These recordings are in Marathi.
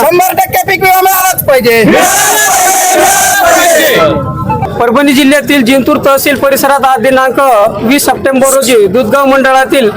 शंभर टक्के पीक विमा मिळालाच पाहिजे. परभणी जिल्ह्यातील जिंतूर तहसील परिसरात आज दिनांक वीस सप्टेंबर रोजी दुधगाव मंडळातील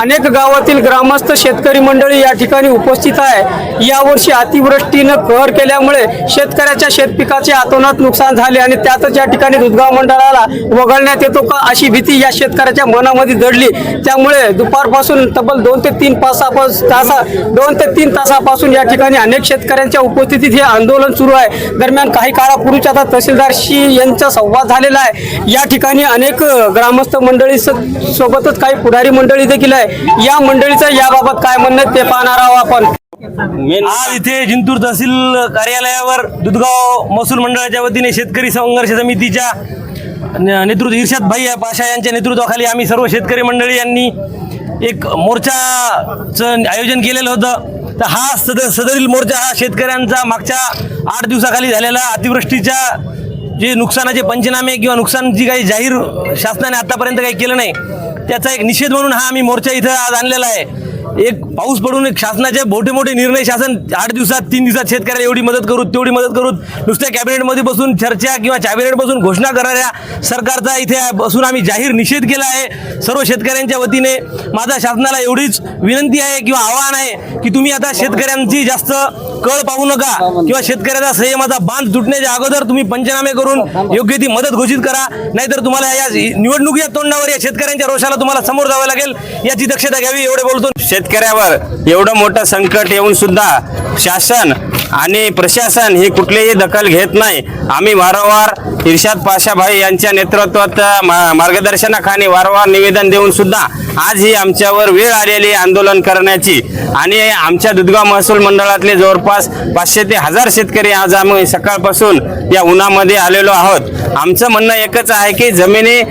अनेक गावातील ग्रामस्थ शेतकरी मंडळी या ठिकाणी उपस्थित आहे. यावर्षी अतिवृष्टीनं कहर केल्यामुळे शेतकऱ्याच्या शेतपिकाचे आतोनात नुकसान झाले आणि त्यातच या ठिकाणी दुधगाव मंडळाला वगळण्यात येतो का अशी भीती या शेतकऱ्याच्या मनामध्ये दडली. त्यामुळे दुपारपासून तब्बल दोन ते तीन पासापास तासा दोन ते तीन तासापासून या ठिकाणी अनेक शेतकऱ्यांच्या उपस्थितीत हे आंदोलन सुरू आहे. दरम्यान काही काळापूर्वीच आता तहसीलदारशी यांचा संवाद झालेला आहे. या ठिकाणी अनेक ग्रामस्थ मंडळी सोबतच काही पुढारी मंडळी देखील आहे. या मंडळीचं याबाबत काय म्हणणं आहे ते पाहणार आहोत आपण. आज इथे जिंतूर तहसील कार्यालयावर दुधगाव महसूल मंडळाच्या वतीने शेतकरी संघर्ष समितीच्या नेतृत्व इर्षाद भाई पाशा यांच्या नेतृत्वाखाली आम्ही सर्व शेतकरी मंडळी यांनी एक मोर्चाचं आयोजन केलेलं होतं. तर हा सद सदरील मोर्चा हा शेतकऱ्यांचा मागच्या आठ दिवसाखाली झालेला अतिवृष्टीच्या जे नुकसानाचे पंचनामे किंवा नुकसान जी काही जाहीर शासनाने आतापर्यंत काही केलं नाही त्याचा एक निषेध म्हणून हा आम्ही मोर्चा इथं आज आणलेला आहे. एक पाऊस पडून एक शासनाचे मोठे मोठे निर्णय शासन आठ दिवसात तीन दिवसात शेतकऱ्याला एवढी मदत करू तेवढी मदत करू नुसत्या कॅबिनेटमध्ये बसून चर्चा किंवा कॅबिनेट बसून घोषणा करणाऱ्या सरकारचा इथे बसून आम्ही जाहीर निषेध केला आहे. सर्व शेतकऱ्यांच्या वतीने माझा शासनाला एवढीच विनंती आहे किंवा आव्हान आहे की तुम्ही आता शेतकऱ्यांची जास्त कळ पाहू नका. किंवा शेतकऱ्याचा संयमाचा बांध तुटण्याच्या अगोदर तुम्ही पंचनामे करून योग्य ती मदत घोषित करा. नाहीतर तुम्हाला या निवडणुकीच्या तोंडावर या शेतकऱ्यांच्या रोषाला तुम्हाला समोर जावं लागेल. याची दक्षता घ्यावी एवढे बोलतो. शेतकऱ्यावर एवढं मोठं संकट येऊन सुद्धा शासन आणि प्रशासन ही कुठलीही दखल घेत नाही. आम्ही वारंवार इर्शाद पाशाभाई यांच्या नेतृत्वात मा- मार्गदर्शनाखाली वारंवार निवेदन देऊन सुद्धा आज ही आमच्यावर वेळ आलेली आहे आंदोलन करण्याची. आणि आमच्या दुधगाव महसूल मंडळातले जवळपास पाचशे ते हजार शेतकरी आज आम्ही सकाळपासून या उन्हामध्ये आलेलो आहोत. आमचं म्हणणं एकच आहे की जमिनी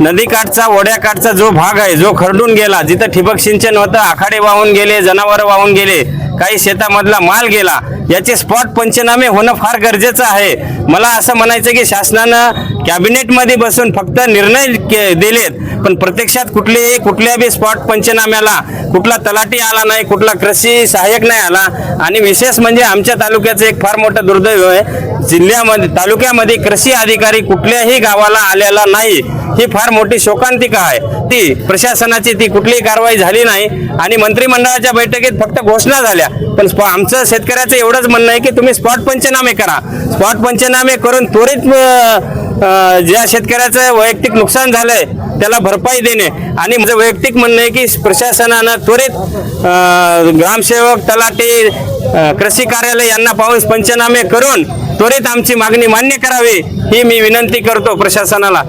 नदीकाठचा ओढ्याकाठचा जो भाग आहे जो खरडून गेला जिथं ठिबक सिंचन होतं आखाडे वाहून गेले जनावरं वाहून गेले काही शेतामधला माल गेला याचे स्पॉट पंचनामे होणं फार गरजेचं आहे. मला असं म्हणायचं की शासनानं कॅबिनेटमध्ये बसून फक्त निर्णय के- दिलेत. पण प्रत्यक्षात कुठलेही कुठल्या बी स्पॉट पंचनाम्याला कुठला तलाठी आला नाही कुठला कृषी सहाय्यक नाही आला. आणि विशेष म्हणजे आमच्या तालुक्याचं एक फार मोठं दुर्दैव आहे. जिल्ह्यामध्ये तालुक्यामध्ये कृषी अधिकारी कुठल्याही गावाला आलेला नाही. ही फार मोठी शोकांतिका आहे. ती प्रशासनाची ती कुठलीही कारवाई झाली नाही. आणि मंत्रिमंडळाच्या बैठकीत फक्त घोषणा झाल्या. पण स्पॉ- आमचं शेतकऱ्याचं एवढंच म्हणणं आहे की तुम्ही स्पॉट पंचनामे करा. स्पॉट पंचनामे करून त्वरित ज्या शेतकऱ्याचं वैयक्तिक नुकसान झालंय त्याला भरपाई देणे. आणि माझं वैयक्तिक म्हणणं आहे की प्रशासनानं त्वरित ग्रामसेवक तलाठी कृषी कार्यालय यांना पाहून पंचनामे करून त्वरित आमची मागणी मान्य करावी ही मी विनंती करतो प्रशासनाला.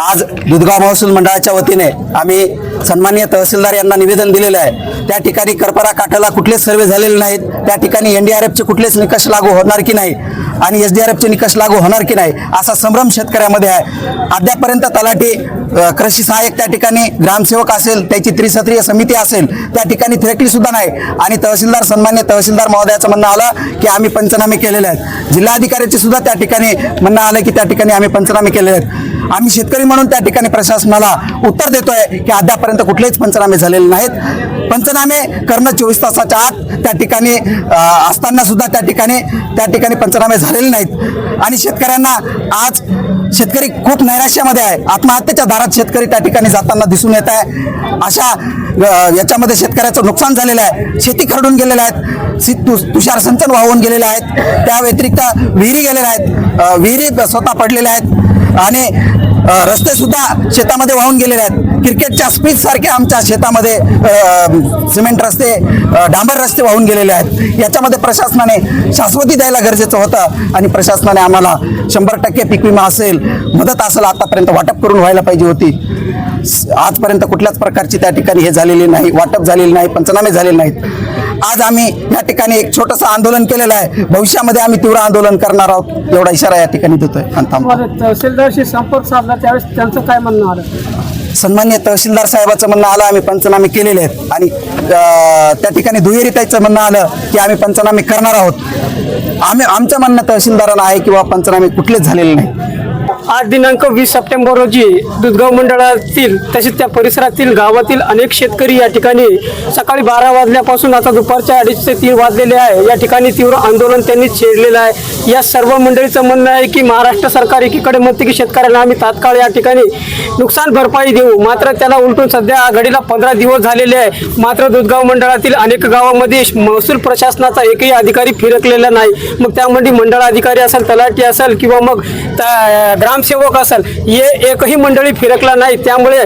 आज दुधगाव महसूल मंडळाच्या वतीने आम्ही सन्माननीय तहसीलदार यांना निवेदन दिलेलं आहे. त्या ठिकाणी करपरा काठाला कुठलेच सर्वे झालेले नाहीत. त्या ठिकाणी एनडीआरएफचे कुठलेच निकष लागू होणार की नाही आणि एस डी आर एफचे निकष लागू होणार की नाही असा संभ्रम शेतकऱ्यामध्ये आहे. अद्यापर्यंत तलाठी कृषी सहाय्यक त्या ठिकाणी ग्रामसेवक असेल त्याची त्रिसत्रीय समिती असेल त्या ठिकाणी थेटली सुद्धा नाही. आणि तहसीलदार सन्मान्य तहसीलदार महोदयाचं म्हणणं आलं की आम्ही पंचनामे केलेले आहेत. जिल्हाधिकाऱ्याचे सुद्धा त्या ठिकाणी म्हणणं आलं की त्या ठिकाणी आम्ही पंचनामे केलेले आहेत. आम्ही शेतकरी म्हणून त्या ठिकाणी प्रशासनाला उत्तर देतोय की अद्यापर्यंत कुठलेच पंचनामे झालेले नाहीत. पंचनामे करणं चोवीस तासाच्या आत त्या ठिकाणी असताना सुद्धा त्या ठिकाणी त्या ठिकाणी पंचनामे झालेले नाहीत. आणि शेतकऱ्यांना आज शेतकरी खूप नैराश्यामध्ये आहे. आत्महत्येच्या दारात शेतकरी त्या ठिकाणी जाताना दिसून येत आहे. अशा याच्यामध्ये शेतकऱ्याचं नुकसान झालेलं आहे. शेती खरडून गेलेल्या आहेत. सी- तु- तुषार सिंचन वाहून गेलेले आहेत. त्या व्यतिरिक्त विहिरी गेलेल्या आहेत. विहिरी स्वतः पडलेल्या आहेत. आणि रस्ते सुद्धा शेतामध्ये वाहून गेलेले आहेत. क्रिकेटच्या स्पीच सारखे आमच्या शेतामध्ये सिमेंट रस्ते डांबर रस्ते वाहून गेलेले आहेत. याच्यामध्ये प्रशासनाने शाश्वती द्यायला गरजेचं होतं आणि प्रशासनाने आम्हाला शंभर टक्के पीक विमा असेल मदत असेल आतापर्यंत वाटप करून व्हायला पाहिजे होती. आजपर्यंत कुठल्याच प्रकारची त्या ठिकाणी हे झालेली नाही वाटप झालेली नाही पंचनामे झालेले नाहीत. आज आम्ही या ठिकाणी एक छोटंसं आंदोलन केलेलं आहे. भविष्यामध्ये आम्ही तीव्र आंदोलन करणार आहोत. एवढा इशारा या ठिकाणी देतोय. तहसीलदारशी संपर्क साधला त्यावेळेस त्यांचं काय म्हणणं आलं? सन्मान्य तहसीलदार साहेबाचं म्हणणं आलं आम्ही पंचनामे केलेले आहेत. आणि त्या ठिकाणी दुहेरीताईचं म्हणणं आलं की आम्ही पंचनामे करणार आहोत. आम्ही आमचं म्हणणं तहसीलदारांना आहे किंवा पंचनामे कुठलेच झालेले नाही आज दिनांक वीस सप्टेंबर रोजी दुधगाव मंडळातील तसेच त्या परिसरातील गावातील अनेक शेतकरी या ठिकाणी सकाळी बारा वाजल्यापासून आता दुपारच्या अडीच ते तीन वाजलेले आहे. या ठिकाणी तीव्र आंदोलन त्यांनी छेडलेलं आहे. या सर्व मंडळीचं म्हणणं आहे की महाराष्ट्र सरकार एकीकडे म्हणते की शेतकऱ्यांना आम्ही तात्काळ या ठिकाणी नुकसान भरपाई देऊ. मात्र त्याला उलटून सध्या आघाडीला पंधरा दिवस झालेले आहे. मात्र दुधगाव मंडळातील अनेक गावामध्ये महसूल प्रशासनाचा एकही अधिकारी फिरकलेला नाही. मग त्यामध्ये मंडळ अधिकारी असेल तलाठी असेल किंवा मग त्या- ग्रामसेवक असेल हे एकही मंडळी फिरकला नाही. त्यामुळे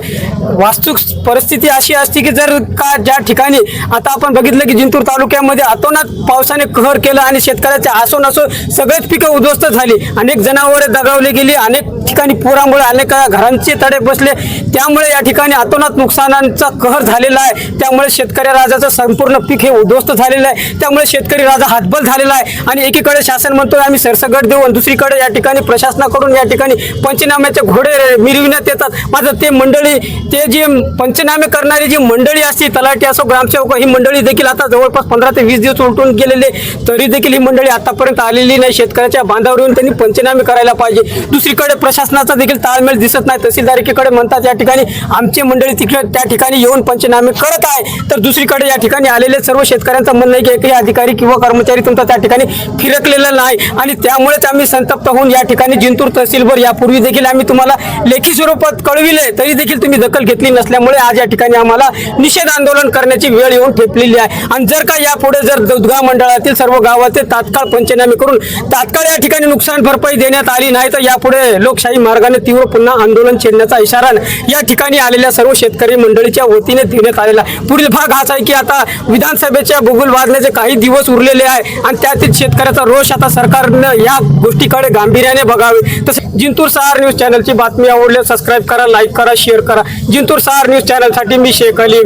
वास्तू परिस्थिती अशी असते की जर का ज्या ठिकाणी आता आपण बघितलं की जिंतूर तालुक्यामध्ये अतोनात पावसाने कहर केलं आणि शेतकऱ्याचे आसो नसो सगळेच पिकं उद्ध्वस्त झाली. अनेक जनावरे दगावली गेली अनेक ठिकाणी पुरामुळे अनेक घरांचे तडे बसले. त्यामुळे या ठिकाणी अतोनात नुकसानांचा कहर झालेला आहे. त्यामुळे शेतकरी राजाचं संपूर्ण पीक हे उद्ध्वस्त झालेलं आहे. त्यामुळे शेतकरी राजा हातबल झालेला आहे. आणि एकीकडे शासन म्हणतो आम्ही सरसगट देऊ आणि दुसरीकडे या ठिकाणी प्रशासनाकडून या ठिकाणी पंचनाम्याचे घोडे मिरविण्यात येतात. मात्र ते मंडळी ते जे पंचनामे करणारी जी मंडळी असते तलाठी असो ग्रामसेवक ही मंडळी देखील आता जवळपास पंधरा ते वीस दिवस उलटून गेलेले तरी देखील ही मंडळी आतापर्यंत आलेली नाही. शेतकऱ्याच्या बांधावर येऊन त्यांनी पंचनामे करायला पाहिजे. दुसरीकडे प्रशासनाचा देखील ताळमेळ दिसत नाही. तहसीलदारकीकडे म्हणतात या ठिकाणी आमची मंडळी तिकडे त्या ठिकाणी येऊन पंचनामे करत आहे. तर दुसरीकडे या ठिकाणी आलेले सर्व शेतकऱ्यांचं म्हणणं आहे की एकही अधिकारी किंवा कर्मचारी तुमचा त्या ठिकाणी फिरकलेला नाही. आणि त्यामुळेच आम्ही संतप्त होऊन या ठिकाणी जिंतूर तहसीलवर यापूर्वी देखील आम्ही तुम्हाला लेखी स्वरूपात कळविले तरी देखील तुम्ही दखल घेतली नसल्यामुळे आज या ठिकाणी आम्हाला निषेध आंदोलन करण्याची वेळ येऊन ठेपलेली आहे. आणि जर का यापुढे जर दुधगाव मंडळातील सर्व गावाचे तात्काळ पंचनामे करून तात्काळ या ठिकाणी नुकसान भरपाई देण्यात आली नाही तर यापुढे लोकशाही मार्गाने तीव्र पुन्हा आंदोलन छेडण्याचा इशारा या ठिकाणी आलेल्या सर्व शेतकरी मंडळीच्या वतीने देण्यात आलेला पुढील भाग हाच आहे की आता विधानसभेच्या भूगोल वाजण्याचे काही दिवस उरलेले आहे आणि त्यातील शेतकऱ्याचा रोष आता सरकारनं या गोष्टीकडे गांभीर्याने बघावे. तसेच जिंतूर सहार न्यूज चॅनलची बातमी आवडल्यास सबस्क्राईब करा लाईक करा शेअर करा. जिंतूर सहार न्यूज चॅनलसाठी मी शेख अली.